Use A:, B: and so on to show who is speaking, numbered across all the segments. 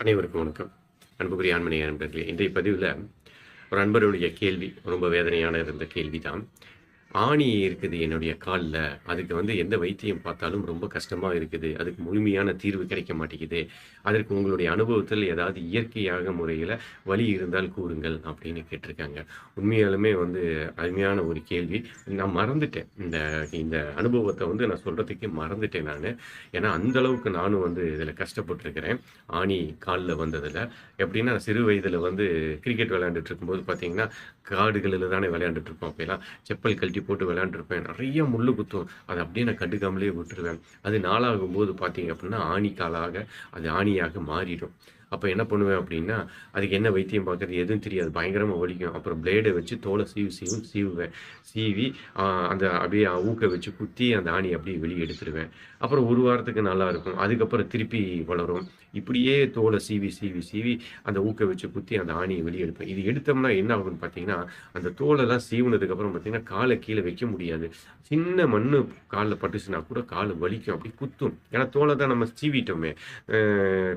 A: அனைவருக்கும் வணக்கம். அன்புக்குரிய ஆண்மணி நண்பர்களே இன்றைய பதிவில் ஒரு அன்பருடைய கேள்வி ரொம்ப வேதனையான இருந்த கேள்வி தான் ஆணி இருக்குது என்னுடைய காலில். அதுக்கு வந்து எந்த வைத்தியம் பார்த்தாலும் ரொம்ப கஷ்டமாக இருக்குது. அதுக்கு முழுமையான தீர்வு கிடைக்க மாட்டேங்குது. அதற்கு உங்களுடைய அனுபவத்தில் ஏதாவது இயற்கையாக முறையில் வழி இருந்தால் கூறுங்கள் அப்படின்னு கேட்டிருக்காங்க. உண்மையாலுமே வந்து அருமையான ஒரு கேள்வி. நான் மறந்துட்டேன். இந்த இந்த அனுபவத்தை வந்து நான் சொல்கிறதுக்கே மறந்துட்டேன் நான். ஏன்னா அந்த அளவுக்கு நானும் வந்து இதில் கஷ்டப்பட்டிருக்கிறேன். ஆணி காலில் வந்ததில். எப்படின்னா சிறு வயதில் வந்து கிரிக்கெட் விளையாண்டுட்டு இருக்கும்போது பார்த்தீங்கன்னா காடுகளில் தானே விளையாண்டுட்டு இருப்போம் அப்போலாம் செப்பல் கழட்டி போட்டு விளையாண்டுருப்பேன். நிறைய முள்ளு குத்தும். அதை அப்படியே நான் கண்டுக்காமலே விட்டுருவேன். அது நாளாகும் போது பார்த்தீங்க அப்படின்னா ஆணி காலாக அது ஆணியாக மாறிடும். அப்போ என்ன பண்ணுவேன் அப்படின்னா அதுக்கு என்ன வைத்தியம் பார்க்கறது எதுவும் தெரியாது. பயங்கரமாக வலிக்கும். அப்புறம் பிளேடை வச்சு தோலை சீவி சீவும் சீவுவேன். சீவி அந்த அப்படியே ஊக்க வச்சு குத்தி அந்த ஆணி அப்படியே வெளியே எடுத்துருவேன். அப்புறம் ஒரு வாரத்துக்கு நல்லா இருக்கும். அதுக்கப்புறம் திருப்பி வளரும். இப்படியே தோலை சீவி சீவி சீவி அந்த ஊக்க வச்சு குத்தி அந்த ஆணியை வெளியே எடுப்பேன். இது எடுத்தோம்னா என்ன ஆகும்னு பார்த்தீங்கன்னா அந்த தோலெல்லாம் சீவுனதுக்கப்புறம் பார்த்தீங்கன்னா காலை கீழே வைக்க முடியாது. சின்ன மண் காலில் பட்டுச்சுன்னா கூட கால் வலிக்கும். அப்படி குத்தும். ஏன்னா தோலை தான் நம்ம சீவிட்டோமே.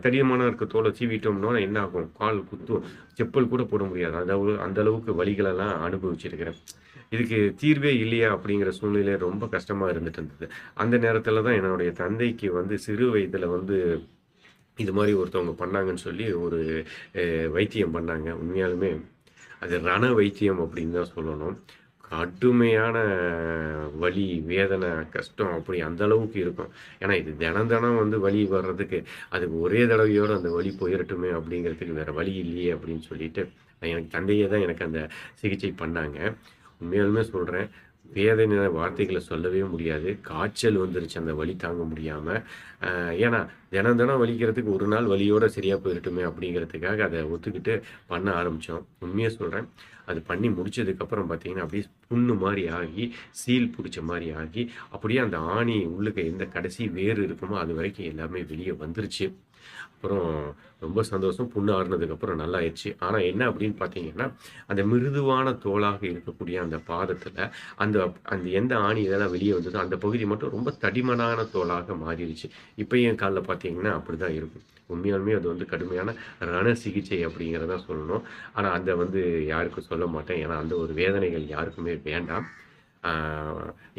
A: தடியமான இருக்க தோலை சீவிட்டோம்னா என்ன ஆகும்? கால் குத்தும் செப்பல் கூட போட முடியாது. அதாவது அந்த அளவுக்கு வழிகளெல்லாம் அனுபவிச்சிருக்கிறேன். இதுக்கு தீர்வே இல்லையா அப்படிங்கிற சூழ்நிலை ரொம்ப கஷ்டமாக இருந்துட்டு இருந்தது. அந்த நேரத்தில் தான் என்னுடைய தந்தைக்கு வந்து சிறு வயதில் வந்து இது மாதிரி ஒருத்தவங்க பண்ணாங்கன்னு சொல்லி ஒரு வைத்தியம் பண்ணாங்க. உண்மையாலுமே அது ரண வைத்தியம் அப்படின்னு தான் சொல்லணும். கடுமையான வலி வேதனை கஷ்டம் அப்படி அந்த அளவுக்கு இருக்கும். ஏன்னா இது தினம் தினம் வந்து வலி வர்றதுக்கு அதுக்கு ஒரே தடவையோடு அந்த வலி போயிடட்டுமே அப்படிங்கிறதுக்கு வேறு வழி இல்லையே அப்படின்னு சொல்லிட்டு எனக்கு தந்தையே தான் எனக்கு அந்த சிகிச்சை பண்ணாங்க. உண்மையாலுமே சொல்கிறேன் வேதனை வார்த்தைகளை சொல்லவே முடியாது. காய்ச்சல் வந்துருச்சு அந்த வலி தாங்க முடியாமல் ஏன்னா தினம் தினம் வலிக்கிறதுக்கு ஒரு நாள் வலியோடு சரியாக போயிடட்டுமே அப்படிங்கிறதுக்காக அதை ஒத்துக்கிட்டு பண்ண ஆரம்பித்தோம் உண்மையாக சொல்கிறேன் அது பண்ணி முடிச்சதுக்கப்புறம் பார்த்தீங்கன்னா அப்படியே புண்ணு மாதிரி ஆகி சீல் பிடிச்ச மாதிரி ஆகி அப்படியே அந்த ஆணி உள்ளுக்க எந்த கடைசி வேர் இருக்குமோ அது வரைக்கும் எல்லாமே வெளியே வந்துருச்சு. அப்புறம் ரொம்ப சந்தோஷம். புண்ணு ஆறுனதுக்கப்புறம் நல்லா ஆயிடுச்சு ஆனால் என்ன அப்படின்னு பார்த்தீங்கன்னா அந்த மிருதுவான தோலாக இருக்கக்கூடிய அந்த பாதத்தில் அந்த அந்த எந்த ஆணி இதெல்லாம் வெளியே வந்ததோ அந்த பகுதி மட்டும் ரொம்ப தடிமனான தோலாக மாறிடுச்சு. இப்போ என் காலில் பார்த்தீங்கன்னா அப்படி தான் இருக்கும் உண்மையாலுமே அது வந்து கடுமையான ரண சிகிச்சை அப்படிங்கிறத சொல்லணும். ஆனால் அதை வந்து யாருக்கும் சொல்ல மாட்டேன். ஏன்னா அந்த ஒரு வேதனைகள் யாருக்குமே வேண்டாம்.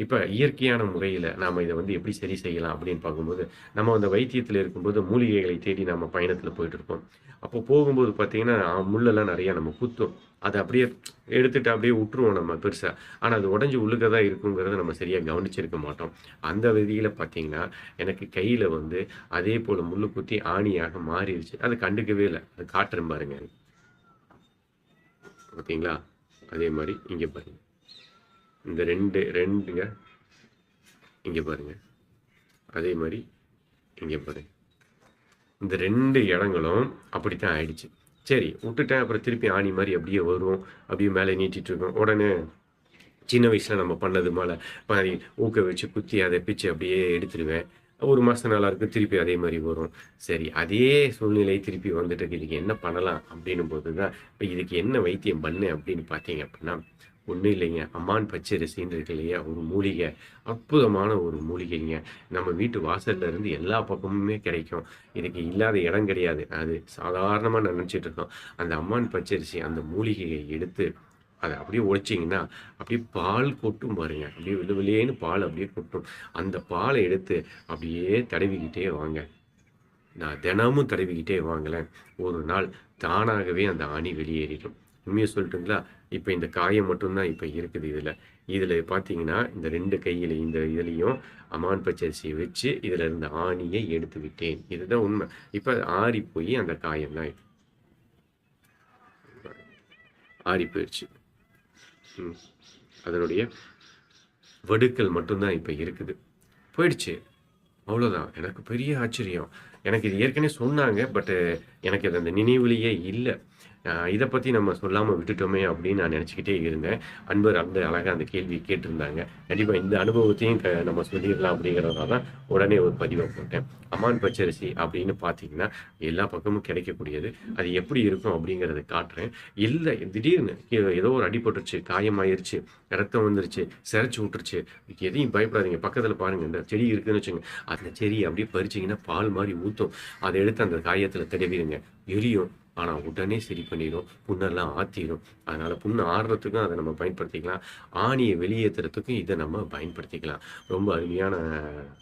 A: இப்போ இயற்கையான முறையில் நாம் இதை வந்து எப்படி சரி செய்யலாம் அப்படின்னு பார்க்கும்போது நம்ம அந்த வைத்தியத்தில் இருக்கும்போது மூலிகைகளை தேடி நம்ம பயணத்தில் போயிட்டுருப்போம் அப்போ போகும்போது பார்த்தீங்கன்னா முள்ளெல்லாம் நிறையா நம்ம குத்தும். அதை அப்படியே எடுத்துகிட்டு அப்படியே விட்டுருவோம் நம்ம பெருசாக ஆனால் அது உடஞ்சி உள்ளுக்க தான் இருக்குங்கிறத நம்ம சரியாக கவனிச்சிருக்க மாட்டோம். அந்த விதியில் பார்த்தீங்கன்னா எனக்கு கையில் வந்து அதே போல் முள்ளு குத்தி ஆணியாக மாறிடுச்சு. அது கண்டுக்கவே இல்லை. அது காட்டுறேன் பாருங்க. பார்த்தீங்களா அதே மாதிரி இங்கே பாருங்க. இந்த ரெண்டு ரெண்டுங்க. இங்கே பாருங்க. அதே மாதிரி இங்கே பாருங்க. இந்த ரெண்டு இடங்களும் அப்படித்தான் ஆயிடுச்சு. சரி விட்டுட்டேன். அப்புறம் திருப்பி ஆணி மாதிரி அப்படியே வரும் அப்படியே மேலே நீட்டிட்டு இருக்கும். உடனே சின்ன வயசில் நம்ம பண்ணது மேலே மாதிரி ஊக்க வச்சு குத்தி அதை பிச்சு அப்படியே எடுத்துருவேன். ஒரு மாதம் நல்லா இருக்கும். திருப்பி அதே மாதிரி வரும். சரி அதே சூழ்நிலை திருப்பி வந்துட்டு இதுக்கு என்ன பண்ணலாம் அப்படின்னும் போது தான் இப்போ இதுக்கு என்ன வைத்தியம் பண்ணு அப்படின்னு பார்த்தீங்க அப்படின்னா ஒன்றும் இல்லைங்க. அம்மான் பச்சரிசின்னு இருக்கு இல்லையா? ஒரு மூலிகை. அற்புதமான ஒரு மூலிகைங்க. நம்ம வீட்டு வாசல்ல இருந்து எல்லா பக்கமுமே கிடைக்கும். இதுக்கு இல்லாத இடம் கிடையாது. அது சாதாரணமாக நினச்சிட்டு இருக்கோம். அந்த அம்மான் பச்சரிசி அந்த மூலிகையை எடுத்து அதை அப்படியே உழைச்சிங்கன்னா அப்படியே பால் கொட்டும் பாருங்க. அப்படியே வெளி வெளியேன்னு பால் அப்படியே கொட்டும். அந்த பாலை எடுத்து அப்படியே தடவிக்கிட்டே வாங்க. நான் தினமும் தடவிக்கிட்டே வாங்கலேன் ஒரு நாள் தானாகவே அந்த அணி வெளியேறிடும். உண்மையை சொல்லட்டுங்களா? இப்போ இந்த காயம் மட்டும்தான் இப்போ இருக்குது இதில். இதில் பார்த்தீங்கன்னா இந்த ரெண்டு கையில் இந்த இதுலேயும் அமான் பச்சரிசியை வச்சு இதில் இருந்த ஆணியை எடுத்து விட்டேன். இதுதான் உண்மை. இப்போ ஆறி போய் அந்த காயம் தான் ஆறி போயிடுச்சு அதனுடைய வடுக்கள் மட்டும்தான் இப்போ இருக்குது. போயிடுச்சு. அவ்வளோதான் எனக்கு பெரிய ஆச்சரியம். எனக்கு இது ஏற்கனவே சொன்னாங்க பட்டு எனக்கு அது அந்த நினைவுலேயே இல்லை. இதை பற்றி நம்ம சொல்லாமல் விட்டுட்டோமே அப்படின்னு நான் நினச்சிக்கிட்டே இருந்தேன். அன்பர் அந்த அழகாக அந்த கேள்வி கேட்டிருந்தாங்க. கண்டிப்பாக இந்த அனுபவத்தையும் க நம்ம சொல்லிடலாம் அப்படிங்கிறதுனால தான் உடனே ஒரு பதிவை போட்டேன். அமான் பச்சரிசி அப்படின்னு பார்த்தீங்கன்னா எல்லா பக்கமும் கிடைக்கக்கூடியது. அது எப்படி இருக்கும் அப்படிங்கிறத காட்டுறேன். இல்லை திடீர்னு ஏதோ ஒரு அடிபட்டுருச்சு காயமாயிருச்சு ரத்தம் வந்துருச்சு சிரைச்சி விட்டுருச்சு. எதையும் பயப்படாதீங்க. பக்கத்தில் பாருங்கள் இந்த செடி இருக்குதுன்னு வச்சுங்க. அந்த செடி அப்படியே பறிச்சிங்கன்னா பால் மாதிரி ஊற்றும் அதை எடுத்து அந்த காயத்தில் தடவிடுங்க. எரியும். ஆனால் உடனே சரி பண்ணிடும் புண்ணெல்லாம் ஆற்றிடும் அதனால் புண்ணு ஆடுறதுக்கும் அதை நம்ம பயன்படுத்திக்கலாம். ஆணியை வெளியேற்றுறதுக்கும் இதை நம்ம பயன்படுத்திக்கலாம். ரொம்ப அருமையான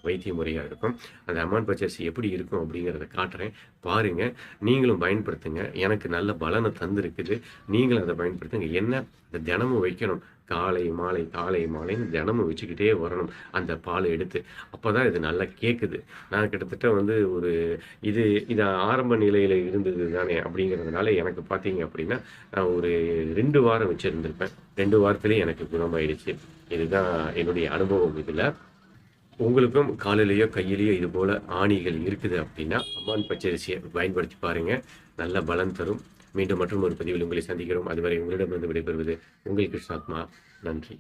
A: வைத்திய முறையாக இருக்கும். அந்த அம்மான் பச்சரிசி எப்படி இருக்கும் அப்படிங்கிறத காட்டுறேன். பாருங்கள் நீங்களும் பயன்படுத்துங்க. எனக்கு நல்ல பலனை தந்திருக்குது. நீங்களும் அதை பயன்படுத்துங்க. என்ன? இந்த தினமும் வைக்கணும். காலை மாலை காலை மாலைன்னு தினமும் வச்சுக்கிட்டே வரணும். அந்த பாலை எடுத்து. அப்போ தான் இது நல்லா கேட்குது நான் கிட்டத்தட்ட வந்து ஒரு இது இது ஆரம்ப நிலையில் இருந்தது தானே அப்படிங்கிறதுனால எனக்கு பார்த்தீங்க அப்படின்னா நான் ஒரு ரெண்டு வாரம் வச்சுருந்துருப்பேன். ரெண்டு வாரத்துலேயே எனக்கு குணமாயிடுச்சு. இதுதான் என்னுடைய அனுபவம் இதில். உங்களுக்கும் காலிலேயோ கையிலேயோ இது போல் ஆணிகள் இருக்குது அப்படின்னா அம்மான் பச்சரிசியை பயன்படுத்தி பாருங்கள் நல்ல பலன் தரும். மீண்டும் மற்றும் ஒரு பதிவில் உங்களை சந்திக்கிறோம். அதுவரை உங்களிடமிருந்து விடைபெறுவது உங்கள் கிருஷ்ணாத்மா. நன்றி.